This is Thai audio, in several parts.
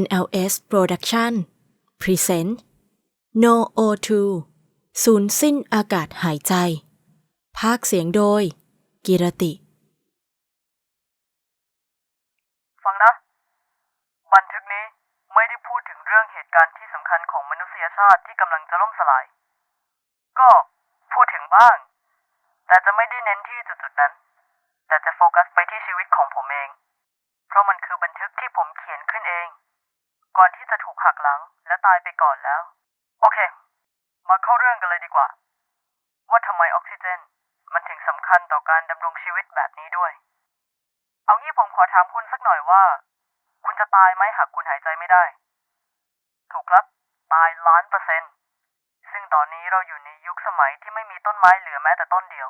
NLS Production Present No O2 สูญสิ้นอากาศหายใจ ภาคเสียงโดย กิรติ ฟังนะ บันทึกนี้ไม่ได้พูดถึงเรื่องเหตุการณ์ที่สำคัญของมนุษยชาติที่กำลังจะล่มสลาย ก็พูดถึงบ้าง แต่จะไม่ได้เน้นที่จุดๆนั้น แต่จะโฟกัสไปที่ชีวิตของผมเอง เพราะมันคือบันทึกที่ผมเขียนขึ้น หักหลังและตายไปก่อนแล้ว โอเค มาเข้าเรื่องกันเลยดีกว่า ว่าทำไมออกซิเจน มันถึงสำคัญต่อการดำรงชีวิตแบบนี้ด้วย เอางี้ผมขอถามคุณสักหน่อยว่า คุณจะตายไหมหากคุณหายใจไม่ได้ ถูกครับ ตายล้านเปอร์เซ็นต์ซึ่งตอนนี้เราอยู่ในยุคสมัยที่ไม่มีต้นไม้เหลือแม้แต่ต้นเดียว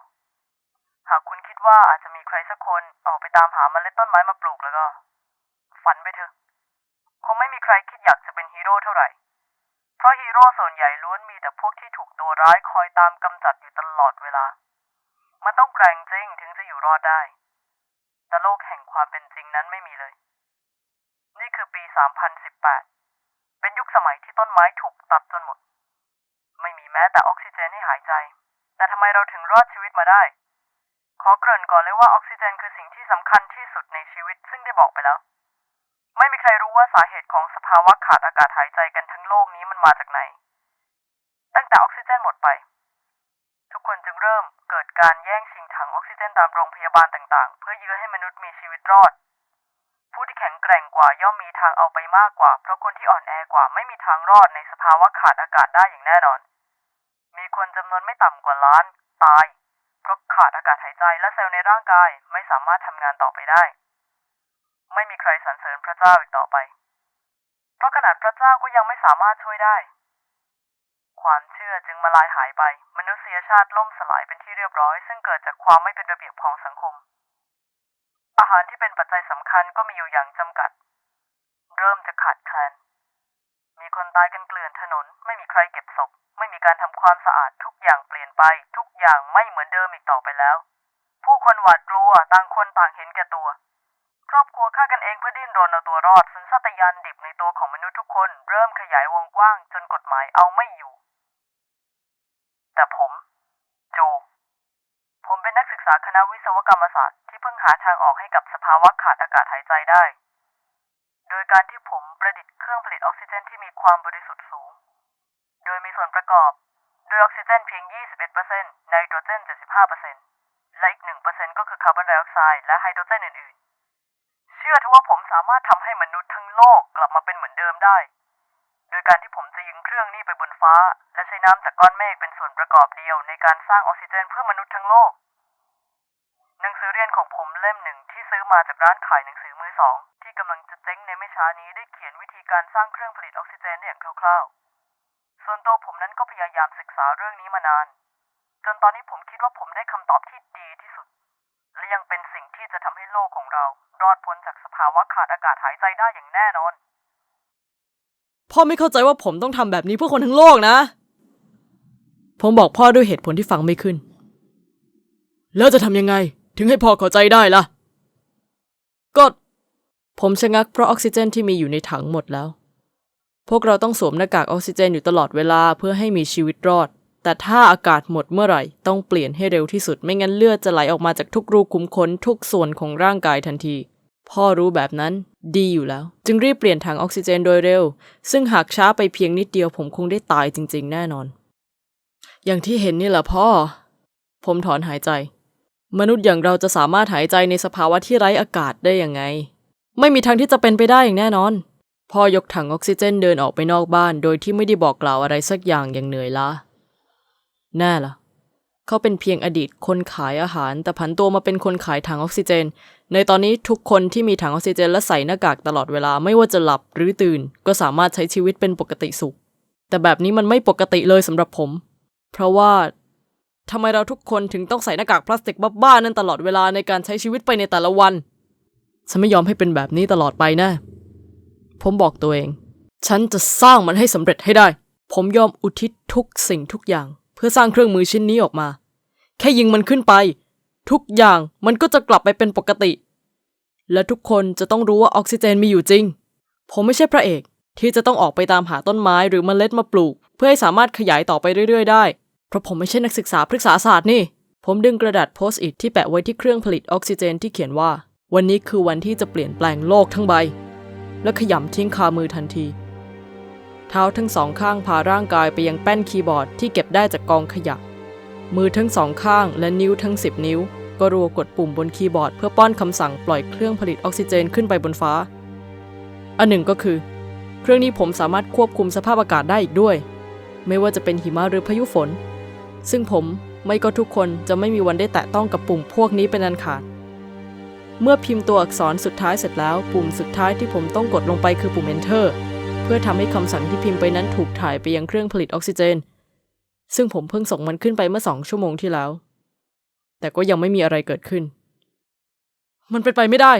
หากคุณคิดว่าอาจจะมีใครสักคนออกไปตามหาเมล็ดต้นไม้มาปลูกแล้วก็ ฝันไปเถอะ คงไม่มีใครคิดอยากจะเป็นฮีโร่เท่าไหร่ เพราะฮีโร่ส่วนใหญ่ล้วนมีแต่พวกที่ถูกตัวร้ายคอยตามกำจัดอยู่ตลอดเวลา มันต้องแกร่งจริงถึงจะอยู่รอดได้ แต่โลกแห่งความเป็นจริงนั้นไม่มีเลย นี่คือปี 3018 เป็นยุคสมัยที่ต้นไม้ถูกตัดจนหมด ไม่มีแม้แต่ออกซิเจนให้หายใจ แต่ทำไมเราถึงรอดชีวิตมาได้ ขอเกริ่นก่อนเลยว่าออกซิเจนคือสิ่งที่สำคัญที่สุดในชีวิตซึ่งได้บอกไปแล้ว ไม่มีใครรู้ว่าสาเหตุของสภาวะขาดอากาศหายใจกันทั้งโลกนี้มันมาจากไหน ตั้งแต่ออกซิเจนหมดไป ทุกคนจึงเริ่มเกิดการแย่งชิงถังออกซิเจนตามโรงพยาบาลต่างๆ เพื่อยื้อให้มนุษย์มีชีวิตรอด ผู้ที่แข็งแกร่งกว่าย่อมมีทางเอาไปมากกว่า เพราะคนที่อ่อนแอกว่าไม่มีทางรอดในสภาวะขาดอากาศได้อย่างแน่นอน มีคนจำนวนไม่ต่ำกว่าล้าน ตาย เพราะขาดอากาศหายใจและเซลล์ในร่างกายไม่สามารถทำงานต่อไปได้ ไม่มีใครสรรเสริญพระเจ้าอีกต่อไป เพราะขนาดพระเจ้าก็ยังไม่สามารถช่วยได้ ความเชื่อจึงมาลายหายไป มนุษยชาติล่มสลายเป็นที่เรียบร้อย ซึ่งเกิดจากความไม่เป็นระเบียบของสังคม อาหารที่เป็นปัจจัยสำคัญก็มีอยู่อย่างจำกัด เริ่มจะขาดแคลน มีคนตายกันเกลื่อนถนน ไม่มีใครเก็บศพ ไม่มีการทำความสะอาดทุกอย่างเปลี่ยนไป ทุกอย่างไม่เหมือนเดิมอีกต่อไปแล้ว ผู้คนหวาดกลัวต่างคนต่างเห็นแก่ตัว ญาณดิบในตัวของมนุษย์ทุกคนเริ่มขยายวงกว้างจนกฎหมายเอาไม่อยู่ แต่ผม จู ผมเป็นนักศึกษาคณะวิศวกรรมศาสตร์ที่เพิ่งหาทางออกให้กับสภาวะขาดอากาศหายใจได้ โดยการที่ผมประดิษฐ์เครื่องผลิตออกซิเจนที่มีความบริสุทธิ์สูง โดยมีส่วนประกอบโดยออกซิเจนเพียง 21%ไนโตรเจน 75%และอีก 1%ก็คือคาร์บอนไดออกไซด์และไฮโดรเจนอื่นๆ เชื่อเถอะว่าผมสามารถทำให้มนุษย์ทั้ง โลกกลับมาเป็นเหมือนเดิมได้ โดยการที่ผมจะยิงเครื่องนี้ไปบนฟ้า และใช้น้ำจากก้อนเมฆเป็นส่วนประกอบเดียวในการสร้างออกซิเจนเพื่อมนุษย์ทั้งโลก หนังสือเรียนของผมเล่มหนึ่งที่ซื้อมาจากร้านขายหนังสือมือสองที่กำลังจะเจ๊งในไม่ช้านี้ได้เขียนวิธีการสร้างเครื่องผลิตออกซิเจนได้อย่างคร่าวๆ ส่วนตัวผมนั้นก็พยายามศึกษาเรื่องนี้มานาน จนตอนนี้ผมคิดว่าผมได้คำตอบที่ดีที่สุด และยังเป็นสิ่งที่จะทำให้โลกของเรารอดพ้นจากาวะขาดอากาศหายใจได้อย่างแน่นอน พ่อไม่เข้าใจว่าผมต้องทำแบบนี้เพื่อคนทั้งโลกนะ ผมบอกพ่อด้วยเหตุผลที่ฟังไม่ขึ้น แล้วจะทำยังไง ถึงให้พ่อเข้าใจได้ล่ะ ก็ ผมชะงักเพราะออกซิเจนที่มีอยู่ในถังหมดแล้ว พวกเราต้องสวมหน้ากากออกซิเจนอยู่ตลอดเวลาเพื่อให้มีชีวิตรอด แต่ถ้าอากาศหมดเมื่อไหร่ ต้องเปลี่ยนให้เร็วที่สุดไม่งั้นเลือดจะไหลออกมาจากทุกรูขุมขนทุกส่วนของร่างกายทันที พ่อรู้แบบนั้นดีอยู่แล้ว จึงรีบเปลี่ยนถังออกซิเจนโดยเร็ว ซึ่งหากช้าไปเพียงนิดเดียวผมคงได้ตายจริง ๆ แน่นอน อย่างที่เห็นนี่แหละพ่อ ผมถอนหายใจ มนุษย์อย่างเราจะสามารถหายใจในสภาวะที่ไร้อากาศได้ยังไง ไม่มีทางที่จะเป็นไปได้อย่างแน่นอน พ่อยกถังออกซิเจนเดินออกไปนอกบ้าน โดยที่ไม่ได้บอกกล่าวอะไรสักอย่างอย่างเหนื่อยล้าแน่ล่ะเขาเป็นเพียงอดีตคนขายอาหาร แต่ผันตัวมาเป็นคนขายถังออกซิเจน ในตอนนี้ทุกคนที่มีถังออกซิเจนและใส่หน้ากากตลอดเวลาไม่ว่าจะหลับหรือตื่น ก็สามารถใช้ชีวิตเป็นปกติสุข แต่แบบนี้มันไม่ปกติเลยสำหรับผม เพราะว่าทำไมเราทุกคนถึงต้องใส่หน้ากากพลาสติกบ้าๆนั่นตลอดเวลาในการใช้ชีวิตไปในแต่ละวัน ฉันไม่ยอมให้เป็นแบบนี้ตลอดไปนะ ผมบอกตัวเอง ฉันจะสร้างมันให้สำเร็จให้ได้ ผมยอมอุทิศทุกสิ่งทุกอย่าง เพื่อสร้างเครื่องมือชิ้นนี้ออกมา แค่ยิงมันขึ้นไป ทุกอย่างมันก็จะกลับไปเป็นปกติ และทุกคนจะต้องรู้ว่าออกซิเจนมีอยู่จริง ผมไม่ใช่พระเอกที่จะต้องออกไปตามหาต้นไม้หรือเมล็ดมาปลูก เพื่อให้สามารถขยายต่อไปเรื่อยๆ ได้ เพราะผมไม่ใช่นักศึกษาพฤกษาศาสตร์นี่ ผมดึงกระดาษโพสต์อิทที่แปะไว้ที่เครื่องผลิตออกซิเจนที่เขียนว่า วันนี้คือวันที่จะเปลี่ยนแปลงโลกทั้งใบ และขยำทิ้งคามือทันที เท้าทั้งสองข้างพาร่างกายไปยังแป้นคีย์บอร์ดที่เก็บได้จากกองขยะ มือทั้งสองข้างและนิ้วทั้ง 10 นิ้ว ก็รัวกดปุ่มบนคีย์บอร์ดเพื่อป้อนคำสั่งปล่อยเครื่องผลิตออกซิเจนขึ้นไปบนฟ้า อันหนึ่งก็คือ เครื่องนี้ผมสามารถควบคุมสภาพอากาศได้อีกด้วย ไม่ว่าจะเป็นหิมะหรือพายุฝน ซึ่งผมไม่ก็ทุกคนจะไม่มีวันได้แตะต้องกับปุ่มพวกนี้เป็นอันขาด เมื่อพิมพ์ตัวอักษรสุดท้ายเสร็จแล้ว ปุ่มสุดท้ายที่ผมต้องกดลงไปคือปุ่ม Enter เพื่อทำให้คำสั่งที่พิมพ์ไปนั้นถูกถ่ายไปยังเครื่องผลิตออกซิเจน ซึ่งผมเพิ่งส่งมันขึ้นไปเมื่อสองชั่วโมงที่แล้ว แต่ก็ยังไม่มีอะไรเกิดขึ้น มันเป็นไปไม่ได้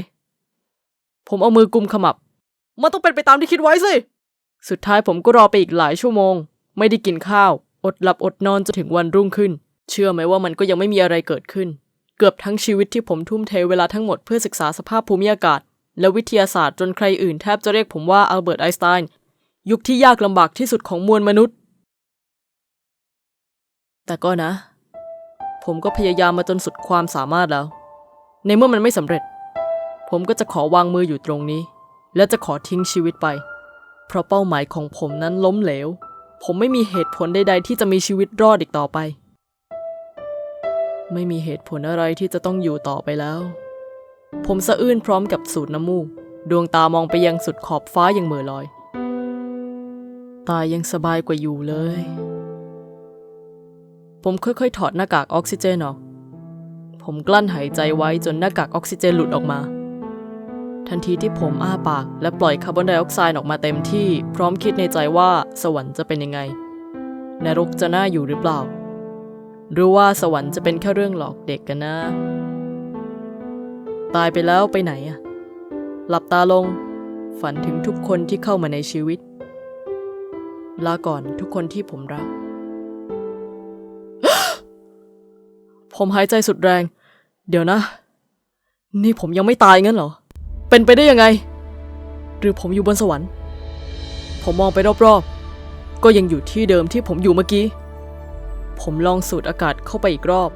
ผมเอามือกุมขมับ มันต้องเป็นไปตามที่คิดไว้สิ สุดท้ายผมก็รอไปอีกหลายชั่วโมง ไม่ได้กินข้าว อดหลับอดนอนจนถึงวันรุ่งขึ้น เชื่อไหมว่ามันก็ยังไม่มีอะไรเกิดขึ้น เกือบทั้งชีวิตที่ผมทุ่มเทเวลาทั้งหมดเพื่อศึกษาสภาพภูมิอากาศ และวิทยาศาสตร์จนใครอื่นแทบจะเรียกผมว่าอัลเบิร์ตไอน์สไตน์ยุคที่ยากลำบากที่สุดของมวลมนุษย์ แต่ก็นะ ผมก็พยายามมาจนสุดความสามารถแล้ว ในเมื่อมันไม่สำเร็จ ผมก็จะขอวางมืออยู่ตรงนี้ และจะขอทิ้งชีวิตไป เพราะเป้าหมายของผมนั้นล้มเหลว ผมไม่มีเหตุผลใด ๆ ที่จะมีชีวิตรอดอีกต่อไป ไม่มีเหตุผลอะไรที่จะต้องอยู่ต่อไปแล้ว ผมสะอื้นพร้อมกับสูดน้ำมูก ดวงตามองไปยังสุดขอบฟ้าอย่างเหม่อลอย ตายยังสบายกว่าอยู่เลย ผมค่อยๆ ถอดหน้ากากออกซิเจนออก ผมกลั้นหายใจไว้จนหน้ากากออกซิเจนหลุดออกมา ทันทีที่ผมอ้าปากและปล่อยคาร์บอนไดออกไซด์ออกมาเต็มที่ พร้อมคิดในใจว่าสวรรค์จะเป็นยังไง นรกจะน่าอยู่หรือเปล่า หรือว่าสวรรค์จะเป็นแค่เรื่องหลอกเด็กกันนะ ตายไปแล้วไปไหนอะหลับตาลง ฝันถึงทุกคนที่เข้ามาในชีวิต ลาก่อนทุกคนที่ผมรัก ผมหายใจสุดแรง เดี๋ยวนะ นี่ผมยังไม่ตายงั้นเหรอ เป็นไปได้ยังไง หรือผมอยู่บนสวรรค์ ผมมองไปรอบๆ ก็ยังอยู่ที่เดิมที่ผมอยู่เมื่อกี้ ผมลองสูดอากาศเข้าไปอีกรอบ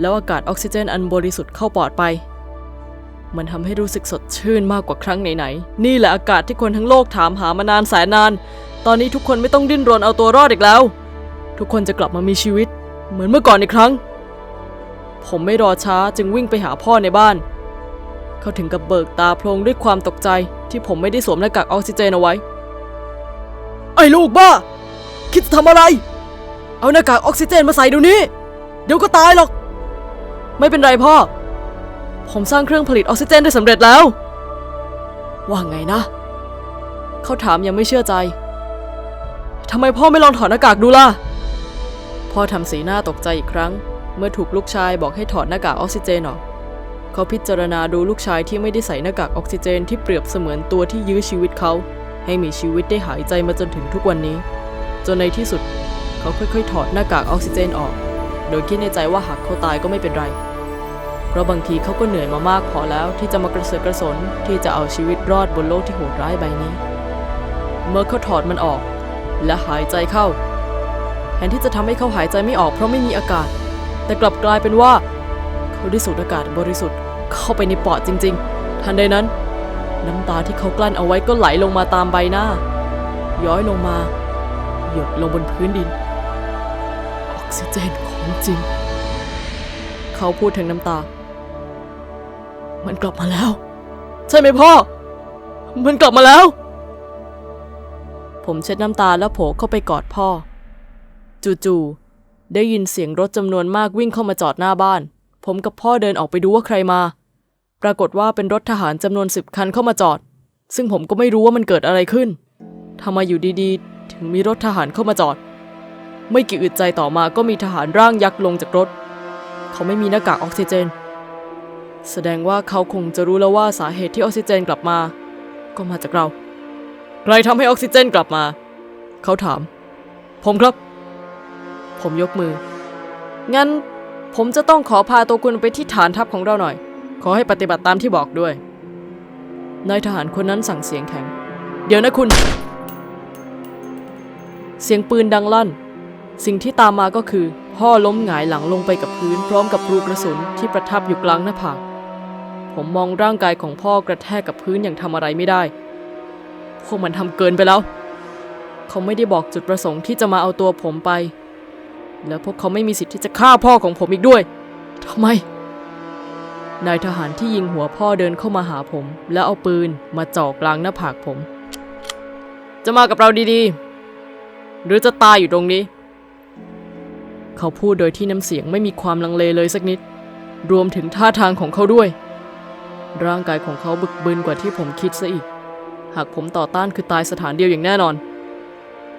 แล้วอากาศออกซิเจนอันบริสุทธิ์เข้าปอดไป มันทำให้รู้สึกสดชื่นมากกว่าครั้งไหนๆ นี่แหละอากาศที่คนทั้งโลกถามหามานานแสนนาน ตอนนี้ทุกคนไม่ต้องดิ้นรนเอาตัวรอดอีกแล้ว ทุกคนจะกลับมามีชีวิต เหมือนเมื่อก่อนอีกครั้ง ผมไม่รอช้าจึงวิ่งไปหาพ่อในบ้าน เขาถึงกับเบิกตาโพลงด้วยความตกใจที่ผมไม่ได้สวมหน้ากากออกซิเจนเอาไว้ ไอ้ลูกบ้า คิดจะทำอะไร เอาหน้ากากออกซิเจนมาใส่เดี๋ยวนี้ เดี๋ยวก็ตายหรอก ไม่เป็นไรพ่อ ผมสร้างเครื่องผลิตออกซิเจนได้สำเร็จแล้ว ว่าไงนะ เขาถามยังไม่เชื่อใจทำไมพ่อไม่ลองถอดหน้ากากดูล่ะ พ่อทำสีหน้าตกใจอีกครั้ง เมื่อถูกลูกชายบอกให้ถอดหน้ากากออกซิเจนออก เขาพิจารณาดูลูกชายที่ไม่ได้ใส่หน้ากากออกซิเจนที่เปรียบเสมือนตัวที่ยื้อชีวิตเขา ให้มีชีวิตได้หายใจมาจนถึงทุกวันนี้ จนในที่สุด เขาค่อยๆ ถอดหน้ากากออกซิเจนออก โดยคิดในใจว่าหากเขาตายก็ไม่เป็นไร เพราะบางทีเขาก็เหนื่อยมามากพอแล้วที่จะมากระเสือกกระสนที่จะเอาชีวิตรอดบนโลกที่โหดร้ายใบนี้ เมื่อเขาถอดมันออก และหายใจเข้าแทนที่จะทำให้เขาหายใจไม่ออกเพราะไม่มีอากาศ แต่กลับกลายเป็นว่า เขาได้สูดอากาศบริสุทธิ์เข้าไปในปอดจริง ๆ ทันใดนั้น น้ำตาที่เขากลั้นเอาไว้ก็ไหลลงมาตามใบหน้า ย้อยลงมา หยดลงบนพื้นดิน ออกซิเจนของจริง เขาพูดถึงน้ำตา มันกลับมาแล้ว ใช่ไหมพ่อ มันกลับมาแล้ว ผมเช็ดน้ำตาแล้วโผล่เข้าไปกอดพ่อ จู่ๆ ได้ยินเสียงรถจำนวนมากวิ่งเข้ามาจอดหน้าบ้าน ผมกับพ่อเดินออกไปดูว่าใครมา ปรากฏว่าเป็นรถทหารจำนวนสิบคันเข้ามาจอด ซึ่งผมก็ไม่รู้ว่ามันเกิดอะไรขึ้นทำไมอยู่ดีๆ ถึงมีรถทหารเข้ามาจอด ไม่กี่อึดใจต่อมาก็มีทหารร่างยักษ์ลงจากรถ เขาไม่มีหน้ากากออกซิเจน แสดงว่าเขาคงจะรู้แล้วว่าสาเหตุที่ออกซิเจนกลับมา ก็มาจากเรา ใครทำให้ออกซิเจนกลับมา เขาถาม ผมครับ ผมยกมือ งั้นผมจะต้องขอพาตัวคุณไปที่ฐานทัพของเราหน่อย ขอให้ปฏิบัติตามที่บอกด้วย นายทหารคนนั้นสั่งเสียงแข็ง เดี๋ยวนะคุณ เสียงปืนดังลั่น สิ่งที่ตามมาก็คือ พ่อล้มหงายหลังลงไปกับพื้น พร้อมกับรูกระสุนที่ประทับอยู่กลางหน้าผากผมมองร่างกายของพ่อกระแทกกับพื้นอย่างทำอะไรไม่ได้ พวกมันทำเกินไปแล้ว เขาไม่ได้บอกจุดประสงค์ที่จะมาเอาตัวผมไป แล้วพวกเขาไม่มีสิทธิ์ที่จะฆ่าพ่อของผมอีกด้วยทำไม นายทหารที่ยิงหัวพ่อเดินเข้ามาหาผม แล้วเอาปืนมาจ่อกลางหน้าผากผม จะมากับเราดีๆ หรือจะตายอยู่ตรงนี้ เขาพูดโดยที่น้ำเสียงไม่มีความลังเลเลยสักนิด รวมถึงท่าทางของเขาด้วย ร่างกายของเขาบึกบึนกว่าที่ผมคิดซะอีก หากผมต่อต้านคือตายสถานเดียวอย่างแน่นอน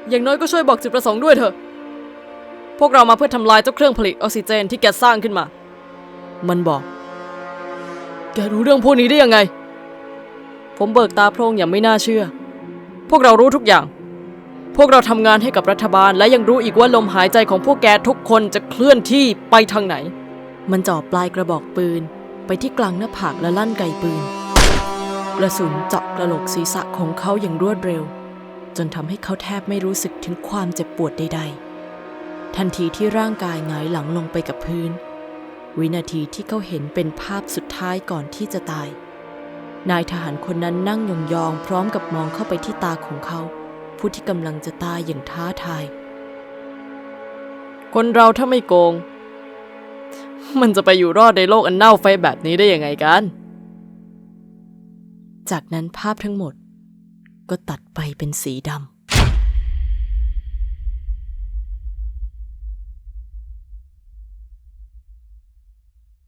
อย่างน้อยก็ช่วยบอกจุดประสงค์ด้วยเถอะ พวกเรามาเพื่อทำลายเจ้าเครื่องผลิตออกซิเจนที่แกสร้างขึ้นมา มันบอก แกรู้เรื่องพวกนี้ได้ยังไง ผมเบิกตาโพรงอย่างไม่น่าเชื่อ พวกเรารู้ทุกอย่าง พวกเราทำงานให้กับรัฐบาลและยังรู้อีกว่าลมหายใจของพวกแกทุกคนจะเคลื่อนที่ไปทางไหน มันจ่อปลายกระบอกปืน ไปที่กลางหน้าผากและลั่นไกปืนกระสุนเจาะกระโหลกศีรษะของเขาอย่างรวดเร็ว จนทำให้เขาแทบไม่รู้สึกถึงความเจ็บปวดใด ๆ ทันทีที่ร่างกายหงายหลังลงไปกับพื้น วินาทีที่เขาเห็นเป็นภาพสุดท้ายก่อนที่จะตาย นายทหารคนนั้นนั่งยองๆพร้อมกับมองเข้าไปที่ตาของเขา ผู้ที่กำลังจะตายอย่างท้าทาย คนเราถ้าไม่โกง มันจะไปอยู่รอดในโลกอันเน่าไฟแบบนี้ได้ยังไงกัน จากนั้นภาพทั้งหมดก็ตัดไปเป็นสีดำ